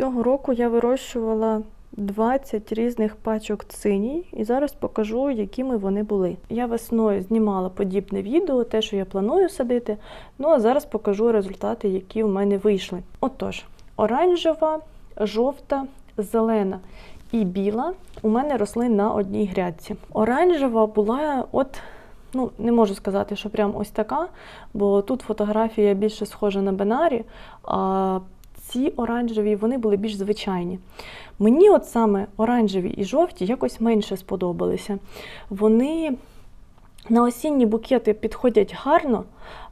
Цього року я вирощувала 20 різних пачок циній, і зараз покажу, якими вони були. Я весною знімала подібне відео, те, що я планую садити. Ну а зараз покажу результати, які в мене вийшли. Отож, оранжева, жовта, зелена і біла у мене росли на одній грядці. Оранжева була от. Ну, не можу сказати, що прям ось така, бо тут фотографія більше схожа на бинарі, а ці оранжеві вони були більш звичайні. Мені от саме оранжеві і жовті якось менше сподобалися. Вони на осінні букети підходять гарно,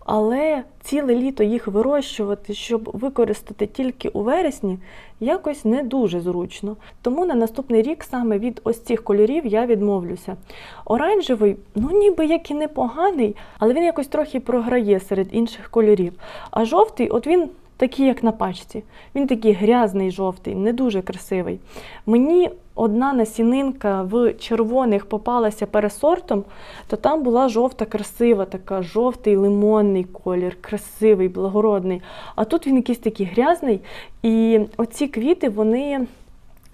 але ціле літо їх вирощувати, щоб використати тільки у вересні, якось не дуже зручно. Тому на наступний рік саме від ось цих кольорів я відмовлюся. Оранжевий, ну ніби як і непоганий, але він якось трохи програє серед інших кольорів. А жовтий, от він такий, як на пачці. Він такий грязний жовтий, не дуже красивий. Мені одна насінинка в червоних попалася пересортом, то там була жовта, красива, така жовтий лимонний колір, красивий, благородний. А тут він якийсь такий грязний. І оці квіти, вони.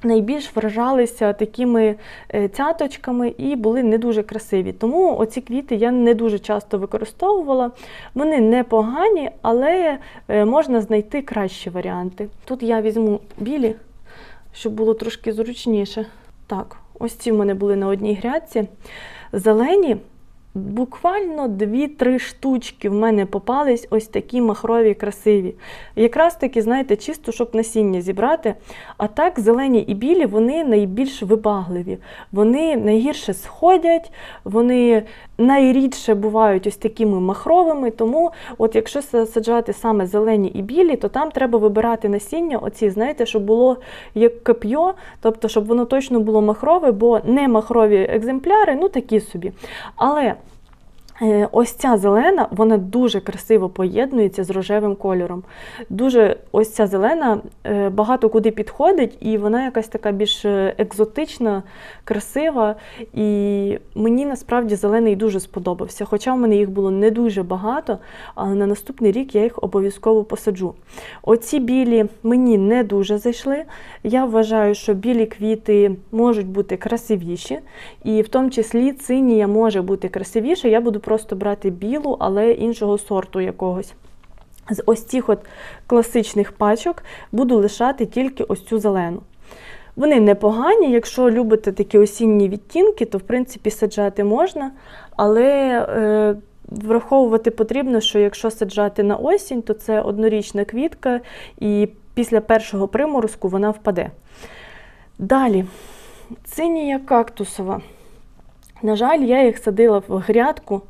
Найбільш вражалися такими е, цяточками і були не дуже красиві. Тому оці квіти я не дуже часто використовувала. Вони непогані, але е, можна знайти кращі варіанти. Тут я візьму білі, щоб було трошки зручніше. Так, ось ці в мене були на одній грядці. Зелені. Буквально 2-3 штучки в мене попались ось такі махрові, красиві. Якраз таки, знаєте, чисто, щоб насіння зібрати. А так, зелені і білі, вони найбільш вибагливі. Вони найгірше сходять, вони найрідше бувають ось такими махровими. Тому, от якщо саджати саме зелені і білі, то там треба вибирати насіння, оці, знаєте, щоб було як коп'йо, тобто, щоб воно точно було махрове, бо не махрові екземпляри, ну такі собі. Але ось ця зелена, вона дуже красиво поєднується з рожевим кольором. Дуже ось ця зелена е, багато куди підходить, і вона якась така більш е, екзотична, красива. І мені насправді зелений дуже сподобався. Хоча в мене їх було не дуже багато, але на наступний рік я їх обов'язково посаджу. Оці білі мені не дуже зайшли. Я вважаю, що білі квіти можуть бути красивіші, і в тому числі цинія може бути красивіша. Я буду просто брати білу, але іншого сорту якогось. З ось цих от класичних пачок буду лишати тільки ось цю зелену. Вони непогані, якщо любите такі осінні відтінки, то в принципі саджати можна, але е, враховувати потрібно, що якщо саджати на осінь, то це однорічна квітка, і після першого приморозку вона впаде. Далі, цинія кактусова. На жаль, я їх садила в грядку.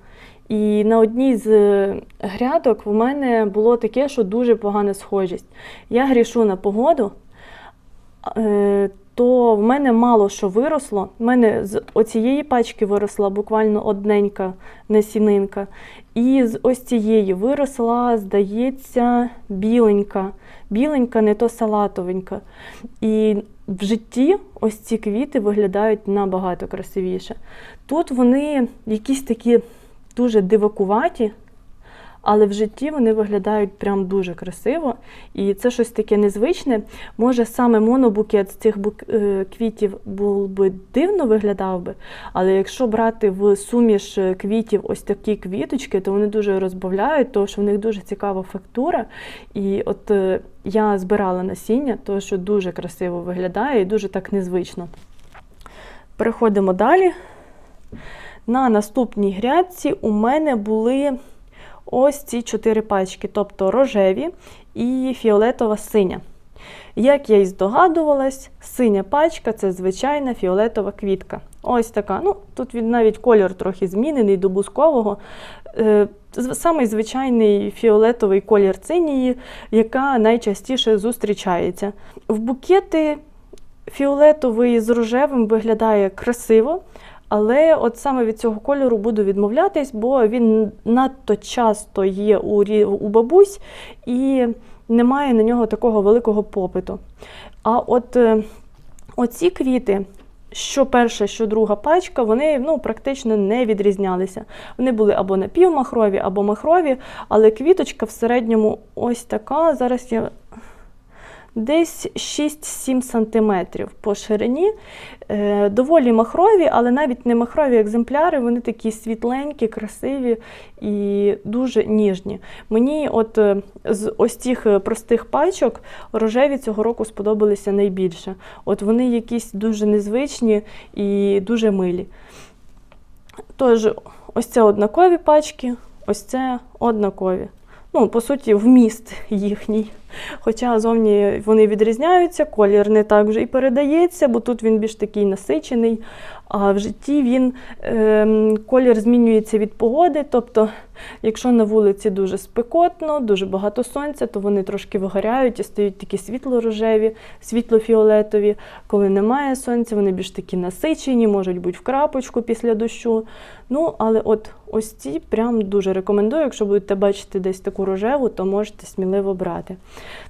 І на одній з е, грядок в мене було таке, що дуже погана схожість. Я грішу на погоду, е, то в мене мало що виросло. В мене з оцієї пачки виросла буквально одненька насінинка. І з ось цієї виросла, здається, біленька. Біленька, не то салатовенька. І в житті ось ці квіти виглядають набагато красивіше. Тут вони якісь такі дуже дивакуваті, але в житті вони виглядають прям дуже красиво. І це щось таке незвичне. Може, саме монобукет з цих. Е, квітів був би дивно виглядав би, але якщо брати в суміш квітів ось такі квіточки, то вони дуже розбавляють, тому що в них дуже цікава фактура. І от е, я збирала насіння, тому що дуже красиво виглядає і дуже так незвично. Переходимо далі. На наступній грядці у мене були ось ці чотири пачки, тобто рожеві і фіолетова синя. Як я і здогадувалась, синя пачка це звичайна фіолетова квітка. Ось така. Ну, Тут навіть кольор трохи змінений до бускового. Е, Самий звичайний фіолетовий колір цинії, яка найчастіше зустрічається. В букети фіолетовий з рожевим виглядає красиво. Але от саме від цього кольору буду відмовлятись, бо він надто часто є у у бабусь і немає на нього такого великого попиту. А от е, оці квіти, що перша, що друга пачка, вони ну, практично не відрізнялися. Вони були або напівмахрові, або махрові, але квіточка в середньому ось така. Зараз я десь 6-7 см по ширині. Е, доволі махрові, але навіть не махрові екземпляри, вони такі світленькі, красиві і дуже ніжні. Мені от е, з ось цих е, простих пачок рожеві цього року сподобалися найбільше. От Вони якісь дуже незвичні і дуже милі. Тож, ось це однакові пачки, ось це однакові. Ну, по суті, вміст їхній. Хоча зовні вони відрізняються, колір не так вже і передається, бо тут він більш такий насичений, а в житті він е, колір змінюється від погоди. Тобто, якщо на вулиці дуже спекотно, дуже багато сонця, то вони трошки вигоряють і стають такі світло-рожеві, світло-фіолетові. Коли немає сонця, вони більш такі насичені, можуть бути в крапочку після дощу. Ну, але от ось ці прям дуже рекомендую. Якщо будете бачити десь таку рожеву, то можете сміливо брати.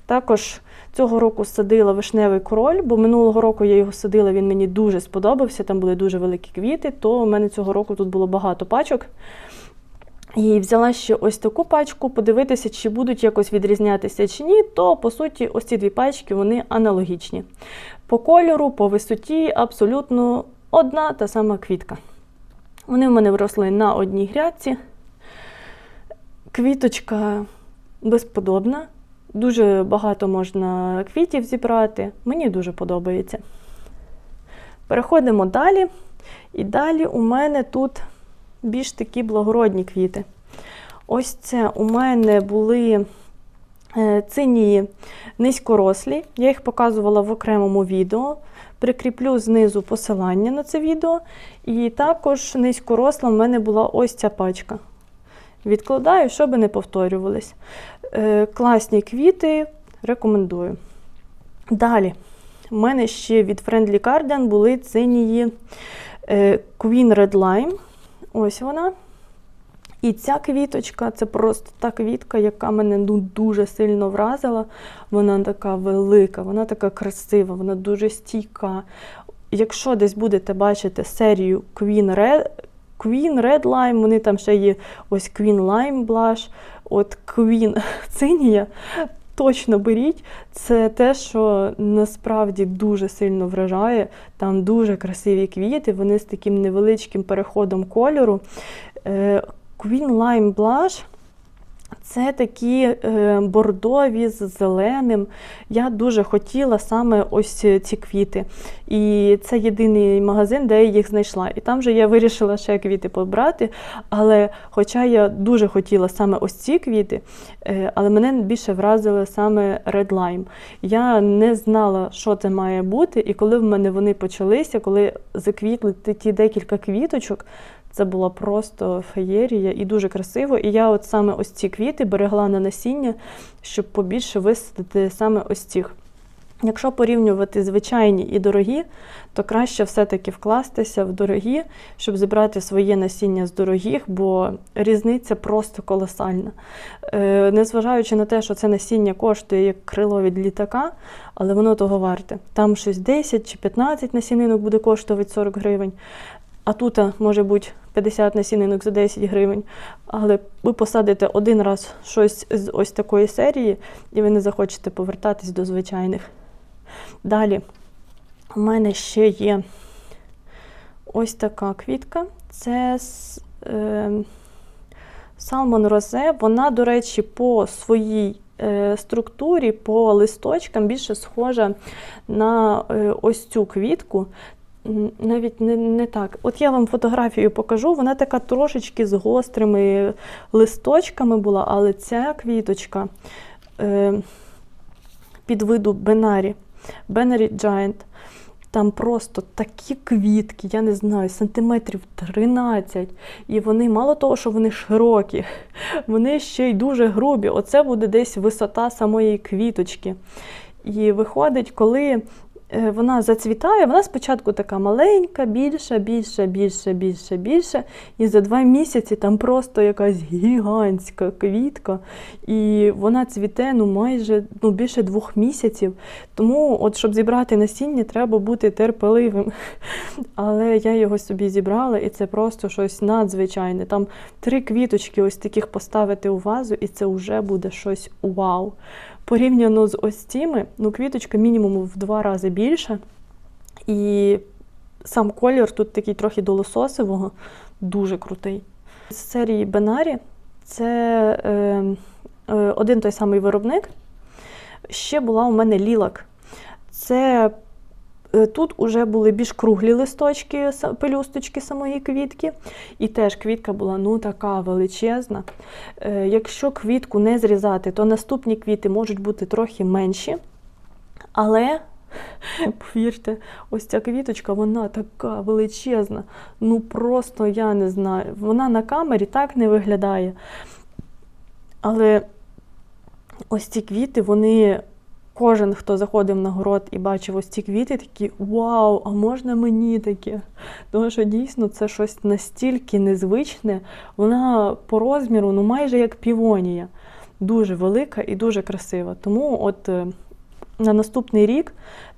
Також цього року садила вишневий король, бо минулого року я його садила, він мені дуже сподобався, там були дуже великі квіти, то у мене цього року тут було багато пачок. І взяла ще ось таку пачку, подивитися, чи будуть якось відрізнятися чи ні, то по суті ось ці дві пачки вони аналогічні. По кольору, по висоті абсолютно одна та сама квітка. Вони в мене вросли на одній грядці. Квіточка безподобна. Дуже багато можна квітів зібрати. Мені дуже подобається. Переходимо далі. І далі у мене тут більш такі благородні квіти. Ось це у мене були е, цинії низькорослі. Я їх показувала в окремому відео. Прикріплю знизу посилання на це відео. І також низькоросла в мене була ось ця пачка. Відкладаю, щоб не повторювались. Е, класні квіти, рекомендую. Далі, у мене ще від Friendly Guardian були цинії е, Queen Red Lime. Ось вона. І ця квіточка це просто та квітка, яка мене ну, дуже сильно вразила. Вона така велика, вона така красива, вона дуже стійка. Якщо десь будете бачити серію Queen Red, Queen Red Lime, вони там ще є ось Queen Lime Blush, от Queen Цинія. Точно беріть, це те, що насправді дуже сильно вражає. Там дуже красиві квіти, вони з таким невеличким переходом кольору. Е, Queen Lime Blush це такі е, бордові з зеленим. Я дуже хотіла саме ось ці квіти. І це єдиний магазин, де я їх знайшла. І там же я вирішила ще квіти побрати. Але хоча я дуже хотіла саме ось ці квіти, е, але мене більше вразили саме Red Lime. Я не знала, що це має бути. І коли в мене вони почалися, коли заквітли ті декілька квіточок, це була просто феєрія і дуже красиво. І я от саме ось ці квіти берегла на насіння, щоб побільше висадити саме ось цих. Якщо порівнювати звичайні і дорогі, то краще все-таки вкластися в дорогі, щоб зібрати своє насіння з дорогих, бо різниця просто колосальна. Е, Незважаючи на те, що це насіння коштує як крило від літака, але воно того варте. Там щось 10 чи 15 насінинок буде коштувати 40 гривень. А тут може бути 50 насінинок за 10 гривень. Але ви посадите один раз щось з ось такої серії, і ви не захочете повертатись до звичайних. Далі, у мене ще є ось така квітка. Це е, Салмон Розе. Вона, до речі, по своїй е, структурі, по листочкам більше схожа на е, ось цю квітку навіть не не так. От я вам фотографію покажу, вона така трошечки з гострими листочками була, але ця квіточка е, під виду Бенарі, Бенарі Giant, там просто такі квітки, я не знаю, сантиметрів 13. І вони, мало того, що вони широкі, вони ще й дуже грубі. Оце буде десь висота самої квіточки. І виходить, коли вона зацвітає, вона спочатку така маленька, більша, більша, більша, більша, більша. І за два місяці там просто якась гігантська квітка. І вона цвіте ну, майже ну, більше двох місяців. Тому, от, щоб зібрати насіння, треба бути терпеливим. Але я його собі зібрала, і це просто щось надзвичайне. Там три квіточки ось таких поставити у вазу, і це вже буде щось вау. Порівняно з ось цими, ну, квіточка мінімум в два рази більша. І сам колір тут такий трохи долососивого, дуже крутий. З серії Бенарі це е, е, один той самий виробник. Ще була у мене лілак. Це Тут вже були більш круглі листочки, пелюсточки самої квітки. І теж квітка була ну така величезна. Е, Якщо квітку не зрізати, то наступні квіти можуть бути трохи менші. Але, повірте, ось ця квіточка, вона така величезна. Ну просто я не знаю. Вона на камері так не виглядає. Але ось ці квіти, вони. Кожен, хто заходив на город і бачив ось ці квіти, такі вау, а можна мені таке? Тому що дійсно це щось настільки незвичне, вона по розміру ну майже як півонія. Дуже велика і дуже красива. Тому от е, на наступний рік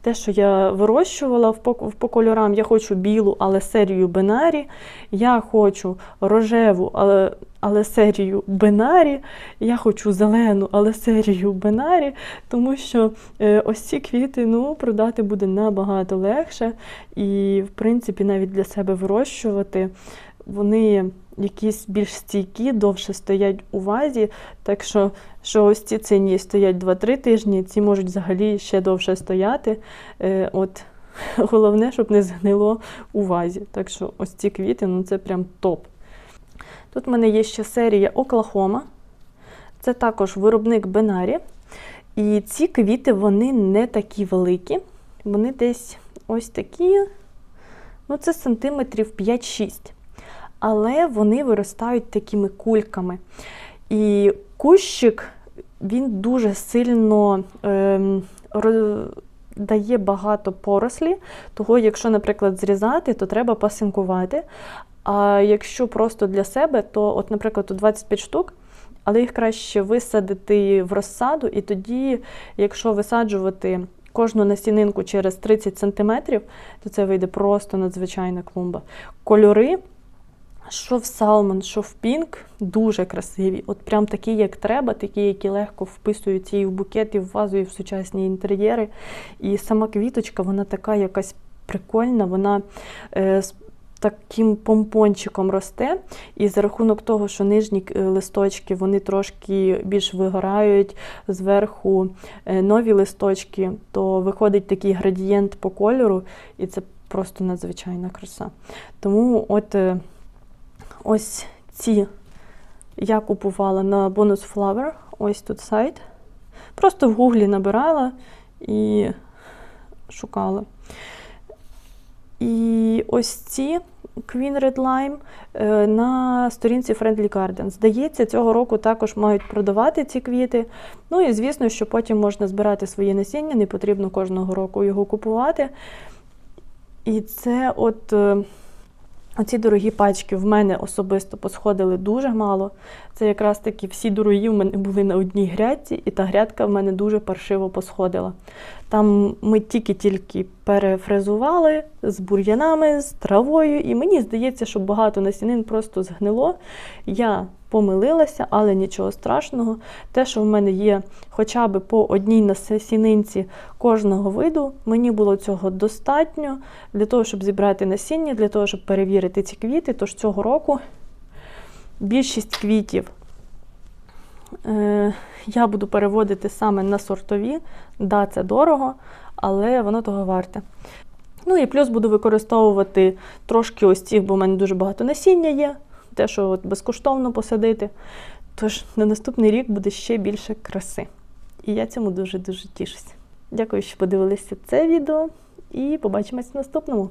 те, що я вирощувала по, кольорам, я хочу білу, але серію Бенарі. Я хочу рожеву, але, але серію Бенарі. Я хочу зелену, але серію Бенарі, тому що е, ось ці квіти ну, продати буде набагато легше. І, в принципі, навіть для себе вирощувати. Вони якісь більш стійкі, довше стоять у вазі. Так що, що ось ці цині стоять 2-3 тижні, ці можуть взагалі ще довше стояти. Е, от, головне, щоб не згнило у вазі. Так що ось ці квіти, ну це прям топ. Тут в мене є ще серія Оклахома. Це також виробник Бенарі. І ці квіти вони не такі великі. Вони десь ось такі, ну це сантиметрів 5-6 але вони виростають такими кульками. І кущик він дуже сильно ем, дає багато порослі. Того, якщо, наприклад, зрізати, то треба пасинкувати. А якщо просто для себе, то, от, наприклад, у 25 штук. Але їх краще висадити в розсаду, і тоді, якщо висаджувати кожну насінинку через 30 см, то це вийде просто надзвичайна клумба. Кольори що в салмон, що в пінк, дуже красиві. От прям такі, як треба, такі, які легко вписуються і в букет, і в вазу, і в сучасні інтер'єри. І сама квіточка, вона така якась прикольна, вона е, з таким помпончиком росте. І за рахунок того, що нижні е, листочки вони трошки більш вигорають, зверху е, нові листочки, то виходить такий градієнт по кольору, і це просто надзвичайна краса. Тому от. Е, Ось ці я купувала на Bonus Flower, ось тут сайт. Просто в гуглі набирала і шукала. І ось ці Queen Red Lime е, на сторінці Friendly Garden. Здається, цього року також мають продавати ці квіти. Ну і звісно, що потім можна збирати своє насіння, не потрібно кожного року його купувати. І це от. Оці дорогі пачки в мене особисто посходили дуже мало. Це якраз таки всі дорогі в мене були на одній грядці, і та грядка в мене дуже паршиво посходила. Там ми тільки-тільки перефрезували з бур'янами, з травою, і мені здається, що багато насінин просто згнило. Я помилилася, але нічого страшного. Те, що в мене є хоча б по одній насінинці кожного виду, мені було цього достатньо для того, щоб зібрати насіння, для того, щоб перевірити ці квіти. Тож цього року більшість квітів е, я буду переводити саме на сортові. Да, це дорого, але воно того варте. Ну і плюс буду використовувати трошки ось цих, бо в мене дуже багато насіння є, те, що от безкоштовно посадити. Тож на наступний рік буде ще більше краси. І я цьому дуже-дуже тішуся. Дякую, що подивилися це відео, і побачимось в наступному.